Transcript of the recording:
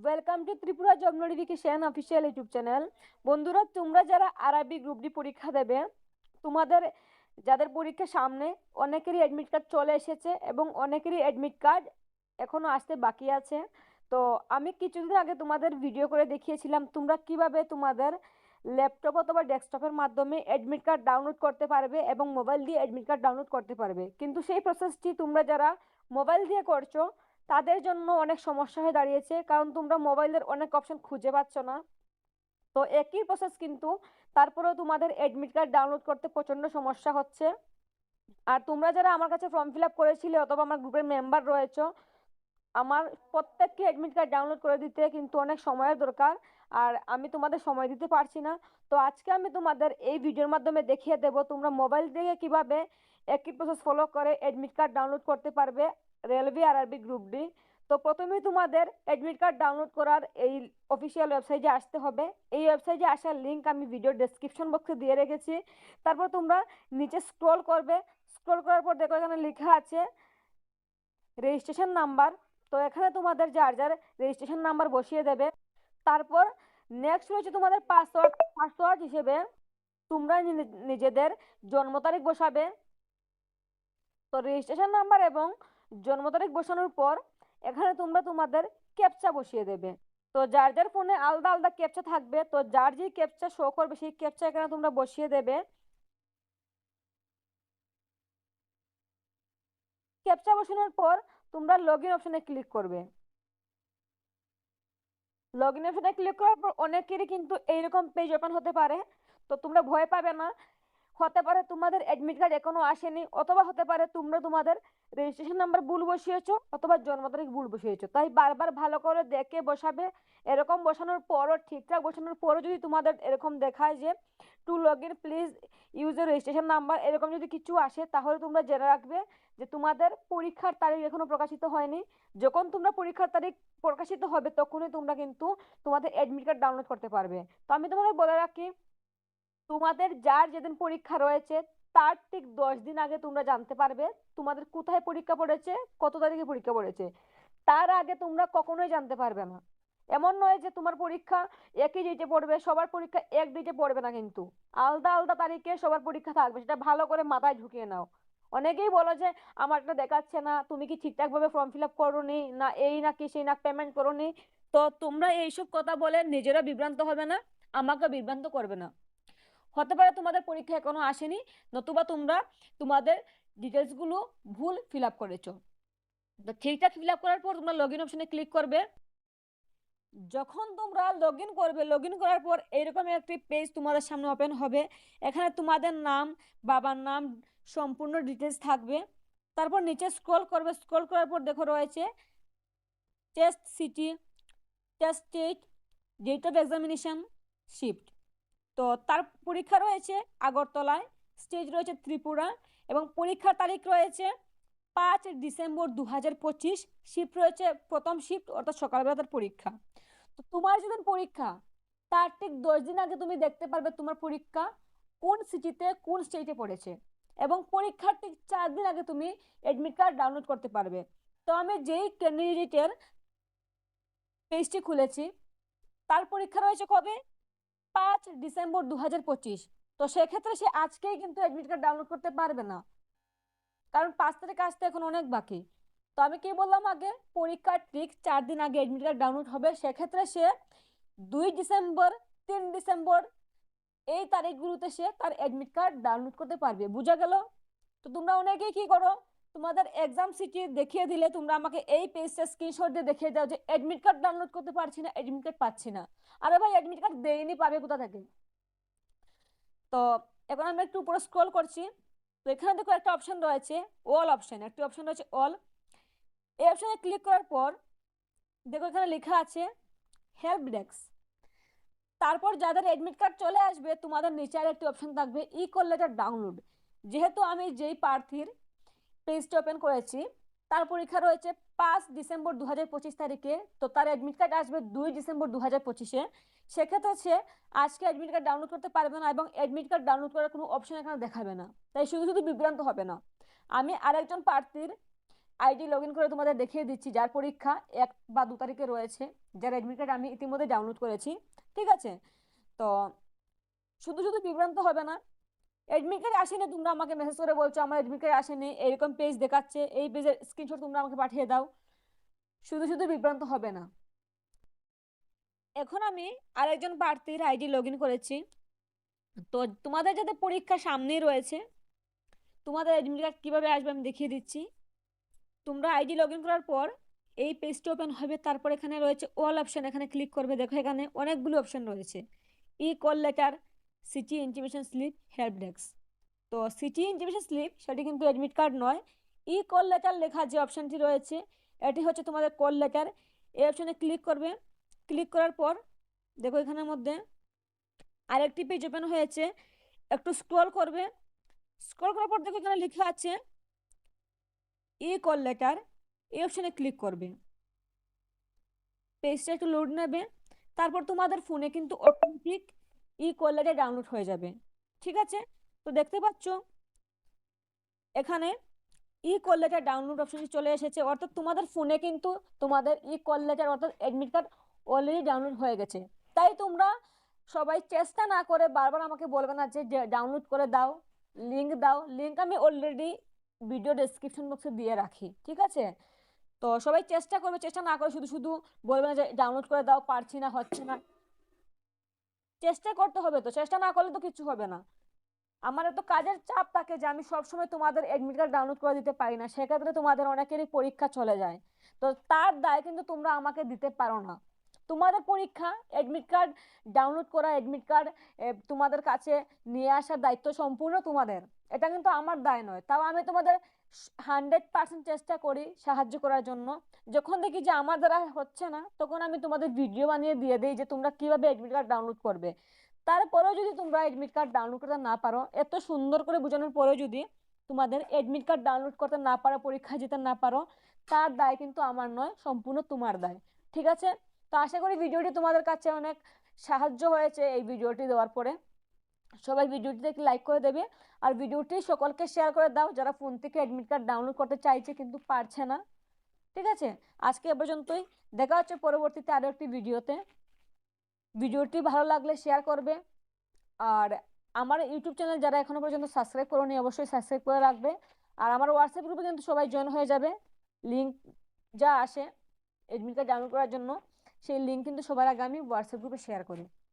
Welcome to Tripura job notification official YouTube channel বন্ধুরা, তোমরা যারা আরআইবি গ্রুপ ডি পরীক্ষা দেবে, তোমাদের, যাদের পরীক্ষা সামনে, অনেকেরই অ্যাডমিট কার্ড চলে এসেছে এবং অনেকেরই অ্যাডমিট কার্ড এখনও আসতে বাকি আছে। তো আমি কিছুদিন আগে তোমাদের ভিডিও করে দেখিয়েছিলাম, তোমরা কীভাবে তোমাদের ল্যাপটপ অথবা ডেস্কটপের মাধ্যমে অ্যাডমিট কার্ড ডাউনলোড করতে পারবে এবং মোবাইল দিয়ে অ্যাডমিট কার্ড ডাউনলোড করতে পারবে। কিন্তু সেই প্রসেসটি তোমরা যারা মোবাইল দিয়ে করছ তাদের জন্য অনেক সমস্যা হয়ে দাঁড়িয়েছে। কারণ তোমরা মোবাইলের অনেক অপশন খুঁজে পাচ্ছ না। তো একই প্রসেস কিন্তু তারপরেও তোমাদের অ্যাডমিট কার্ড ডাউনলোড করতে প্রচণ্ড সমস্যা হচ্ছে। আর তোমরা যারা আমার কাছে ফর্ম ফিল আপ করেছিলে অথবা আমার গ্রুপের মেম্বার রয়েছো, আমার প্রত্যেককে অ্যাডমিট কার্ড ডাউনলোড করে দিতে কিন্তু অনেক সময়ের দরকার। আর আমি তোমাদের সময় দিতে পারছি না। তো আজকে আমি তোমাদের এই ভিডিওর মাধ্যমে দেখিয়ে দেবো তোমরা মোবাইল থেকে কীভাবে একই প্রসেস ফলো করে অ্যাডমিট কার্ড ডাউনলোড করতে পারবে। রেলওয়ে আর আরবি গ্রুপ ডি তো প্রথমেই তোমাদের অ্যাডমিট কার্ড ডাউনলোড করার এই অফিসিয়াল ওয়েবসাইটে আসতে হবে। এই ওয়েবসাইটে আসার লিঙ্ক আমি ভিডিও ডেসক্রিপশন বক্সে দিয়ে রেখেছি। তারপর তোমরা নিচে স্ক্রল করবে। স্ক্রল করার পর দেখো এখানে লেখা আছে রেজিস্ট্রেশন নাম্বার তো এখানে তোমাদের যার যার রেজিস্ট্রেশন নাম্বার বসিয়ে দেবে। তারপর নেক্সট রয়েছে তোমাদের পাসওয়ার্ড পাসওয়ার্ড হিসেবে তোমরা নিজেদের জন্ম তারিখ বসাবে। তো রেজিস্ট্রেশন নাম্বার এবং জন্ম তারিখ বসানোর পর এখানে তোমরা তোমাদের ক্যাপচা বসিয়ে দেবে। তো যার যার ফোনে আলাদা আলাদা ক্যাপচা থাকবে, তো যার যেই ক্যাপচা শো করবে, সেই ক্যাপচা এখানে তোমরা বসিয়ে দেবে। ক্যাপচা বসানোর পর তোমরা লগ ইন অপশনে ক্লিক করবে। লগ ইন অপশনে ক্লিক করার পর অনেকেরই কিন্তু এইরকম পেজ ওপেন হতে পারে। তো তোমরা ভয় পাবে না। হতে পারে তোমাদের অ্যাডমিট কার্ড এখনও আসেনি, অথবা হতে পারে তোমরা তোমাদের রেজিস্ট্রেশন নাম্বার ভুল বসিয়েছো, অথবা জন্ম তারিখ ভুল বসিয়েছো। তাই বারবার ভালো করে দেখে বসাবে। এরকম বসানোর পরও, ঠিকঠাক বসানোর পরও যদি তোমাদের এরকম দেখায় যে to log in please user registration number এরকম যদি কিছু আসে, তাহলে তোমরা জেনে রাখবে যে তোমাদের পরীক্ষার তারিখ এখনও প্রকাশিত হয়নি। যখন তোমরা পরীক্ষার তারিখ প্রকাশিত হবে, তখনই তোমরা কিন্তু তোমাদের অ্যাডমিট কার্ড ডাউনলোড করতে পারবে। তো আমি তোমাদের বলে রাখি তোমাদের যার যেদিন পরীক্ষা রয়েছে, তার ঠিক দশ দিন আগে তোমরা জানতে পারবে তোমাদের কোথায় পরীক্ষা পড়েছে, কত তারিখে পরীক্ষা পড়েছে। তার আগে তোমরা কখনোই জানতে পারবে না। এমন নয় যে তোমার পরীক্ষা একই ডেটে পড়বে, সবার পরীক্ষা এক ডেটে পড়বে না কিন্তু। আলাদা আলাদা তারিখে সবার পরীক্ষা থাকবে, সেটা ভালো করে মাথায় ঢুকিয়ে নাও। অনেকেই বলো যে, আমারটা দেখাচ্ছে না, তুমি কি ঠিকঠাকভাবে ফর্ম ফিল আপ করোনি? না এই না কি সেই না পেমেন্ট করোনি? তো তোমরা এইসব কথা বলে নিজেরা বিভ্রান্ত হবে না, আমাকে বিভ্রান্ত করবে না। হতে পারে তোমাদের পরীক্ষা এখনও আসেনি, নতুবা তোমরা তোমাদের ডিটেলসগুলো ভুল ফিল আপ করেছ। তো ঠিকঠাক ফিল আপ করার পর তোমরা লগ ইন অপশনে ক্লিক করবে। যখন তোমরা লগ ইন করবে লগ ইন করার পর এইরকম একটি পেজ তোমাদের সামনে ওপেন হবে। এখানে তোমাদের নাম, বাবার নাম, সম্পূর্ণ ডিটেলস থাকবে। তারপর নিচে স্ক্রল করবে স্ক্রল করার পর দেখো রয়েছে test city test date date of examination shift তো তার পরীক্ষা রয়েছে আগরতলায় স্টেজ রয়েছে ত্রিপুরা এবং পরীক্ষার তারিখ রয়েছে পাঁচ ডিসেম্বর দু হাজার পঁচিশ শিফট রয়েছে প্রথম শিফট অর্থাৎ সকালবেলা তার পরীক্ষা। তো তোমার যেদিন পরীক্ষা, তার ঠিক দশ দিন আগে তুমি দেখতে পারবে তোমার পরীক্ষা কোন সিটিতে কোন স্টেটে পড়েছে এবং পরীক্ষার ঠিক চার দিন আগে তুমি অ্যাডমিট কার্ড ডাউনলোড করতে পারবে। তো আমি যেই ক্যান্ডিডেটের পেজটি খুলেছি, তার পরীক্ষা রয়েছে কবে? পাঁচ ডিসেম্বর দু হাজার পঁচিশ। তো সেক্ষেত্রে সে আজকেই কিন্তু অ্যাডমিট কার্ড ডাউনলোড করতে পারবে না। কারণ পাঁচ তারিখ আসতে এখন অনেক বাকি। তো আমি কি বললাম আগে? পরীক্ষার ঠিক চার দিন আগে অ্যাডমিট কার্ড ডাউনলোড হবে। সেক্ষেত্রে সে দুই ডিসেম্বর, তিন ডিসেম্বর এই তারিখগুলোতে সে তার অ্যাডমিট কার্ড ডাউনলোড করতে পারবে। বোঝা গেল? তো তোমরা অনেকেই কি করো? তোমাদের এক্সাম সিটি দেখিয়ে দিলে তোমরা আমাকে এই পেজটা স্ক্রিনশট দিয়ে দেখিয়ে দাও যে অ্যাডমিট কার্ড ডাউনলোড করতে পারছি না অ্যাডমিট কার্ড পাচ্ছি না। আরে ভাই অ্যাডমিট কার্ড দেয়নি, পাবে কোথা থেকে? তো এখন আমি একটু উপরে স্ক্রল করছি। তো এখানে দেখো একটা অপশন রয়েছে অল অপশন একটি অপশন রয়েছে অল এই অপশনে ক্লিক করার পর, দেখো এখানে লেখা আছে হেল্প ডেস্ক তারপর যাদের অ্যাডমিট কার্ড চলে আসবে, তোমাদের নিচে আর একটি অপশন থাকবে ই কল লেটার ডাউনলোড যেহেতু আমি যেই প্রার্থীর পেজটা ওপেন করেছি। তার পরীক্ষা রয়েছে পাঁচ ডিসেম্বর দু হাজার পঁচিশ তারিখে। তো তার অ্যাডমিট কার্ড আসবে দুই ডিসেম্বর দু হাজার পঁচিশে। সেক্ষেত্রে সে আজকে অ্যাডমিট কার্ড ডাউনলোড করতে পারবে না এবং অ্যাডমিট কার্ড ডাউনলোড করার কোনো অপশন এখানে দেখাবে না। তাই শুধু শুধু বিভ্রান্ত হবে না। আমি আরেকজন প্রার্থীর আইডি লগ করে তোমাদের দেখিয়ে দিচ্ছি, যার পরীক্ষা এক বা দু তারিখে রয়েছে, যার অ্যাডমিট কার্ড আমি ইতিমধ্যে ডাউনলোড করেছি। ঠিক আছে? তো শুধু শুধু বিভ্রান্ত হবে না অ্যাডমিট কার্ড আসেনি, তোমরা আমাকে মেসেজ করে বলছো, আমার অ্যাডমিট কার্ড আসেনি, এরকম পেজ দেখাচ্ছে, এই পেজের স্ক্রিনশট তোমরা আমাকে পাঠিয়ে দাও। শুধু শুধু বিভ্রান্ত হবে না। এখন আমি আরেকজন প্রার্থীর আইডি লগ করেছি। তো তোমাদের যাতে পরীক্ষা সামনেই রয়েছে, তোমাদের অ্যাডমিট কার্ড কীভাবে আসবে আমি দেখিয়ে দিচ্ছি। তোমরা আইডি লগ করার পর এই পেজটি ওপেন হবে, তারপর এখানে রয়েছে অল অপশান এখানে ক্লিক করবে, দেখো এখানে অনেকগুলো অপশান রয়েছে। E call letter city intimation slip help desk তো সিটি ইন্টিমেশন স্লিপ সেটি কিন্তু অ্যাডমিট কার্ড নয়। ই কল লেটার লেখা যে অপশানটি রয়েছে, এটি হচ্ছে তোমাদের কল লেটার এই অপশানে ক্লিক করবে। ক্লিক করার পর দেখো এখানের মধ্যে আরেকটি পেজ ওপেন হয়েছে। একটু স্ক্রল করবে। স্ক্রল করার পর দেখো এখানে লেখা আছে ই কল লেটার এই অপশানে ক্লিক করবে। পেজটা একটু লোড নেবে। তারপর তোমাদের ফোনে কিন্তু automatic e call letter download হয়ে যাবে, ঠিক আছে? তো দেখতে পাচ্ছ? এখানে ই কল লেটার ডাউনলোড অপশনটি চলে এসেছে, অর্থাৎ তোমাদের ফোনে কিন্তু তোমাদের ই কল লেটার অর্থাৎ অ্যাডমিট কার্ড অলরেডি ডাউনলোড হয়ে গেছে। তাই তোমরা সবাই চেষ্টা না করে বারবার আমাকে বলবে না যে ডাউনলোড করে দাও লিঙ্ক দাও। লিঙ্ক আমি অলরেডি ভিডিও ডেসক্রিপশন বক্সে দিয়ে রাখি, ঠিক আছে? তো সবাই চেষ্টা করবে, চেষ্টা না করে শুধু শুধু বলবে না যে ডাউনলোড করে দাও, পারছি না, হচ্ছে না। চেষ্টা করতে হবে তো, চেষ্টা না করলে তো কিছু হবে না। আমার এত কাজের চাপ থাকে যে আমি সবসময় তোমাদের অ্যাডমিট কার্ড ডাউনলোড করে দিতে পারি না, সেক্ষেত্রে তোমাদের অনেকেরই পরীক্ষা চলে যায়। তো তার দায় কিন্তু তোমরা আমাকে দিতে পারো না। তোমাদের পরীক্ষা অ্যাডমিট কার্ড ডাউনলোড করা অ্যাডমিট কার্ড তোমাদের কাছে নিয়ে আসার দায়িত্ব সম্পূর্ণ তোমাদের। এটা কিন্তু আমার দায় নয়। তাও আমি তোমাদের হান্ড্রেড পার্সেন্ট চেষ্টা করি সাহায্য করার জন্য। যখন দেখি যে আমার দ্বারা হচ্ছে না, তখন আমি তোমাদের ভিডিও বানিয়ে দিয়ে দিই যে তোমরা কীভাবে অ্যাডমিট কার্ড ডাউনলোড করবে। তারপরেও যদি তোমরা অ্যাডমিট কার্ড ডাউনলোড করতে না পারো, এত সুন্দর করে বোঝানোর পরেও যদি তোমাদের অ্যাডমিট কার্ড ডাউনলোড করতে না পারো পরীক্ষা যেতে না পারো, তার দায় কিন্তু আমার নয়, সম্পূর্ণ তোমার দায়। ঠিক আছে? তো আশা করি ভিডিওটি তোমাদের কাছে অনেক সাহায্য হয়েছে এই ভিডিওটি দেওয়ার পরে। সবাই ভিডিওটি দেখে লাইক করে দেবে। আর ভিডিওটি সকলকে শেয়ার করে দাও, যারা ফোন থেকে অ্যাডমিট কার্ড ডাউনলোড করতে চাইছে কিন্তু পারছে না। ঠিক আছে? আজকে এ পর্যন্তই। দেখা হচ্ছে পরবর্তীতে আরও একটি ভিডিওতে। ভিডিওটি ভালো লাগলে শেয়ার করবে। আর আমার ইউটিউব চ্যানেল যারা এখনও পর্যন্ত সাবস্ক্রাইব করোনি, অবশ্যই সাবস্ক্রাইব করে রাখবে। আর আমার হোয়াটসঅ্যাপ গ্রুপে কিন্তু সবাই জয়েন হয়ে যাবে। লিঙ্ক যা আসে অ্যাডমিট কার্ড ডাউনলোড করার জন্য, সেই লিঙ্ক কিন্তু সবার আগে আমি হোয়াটসঅ্যাপ গ্রুপে শেয়ার করি।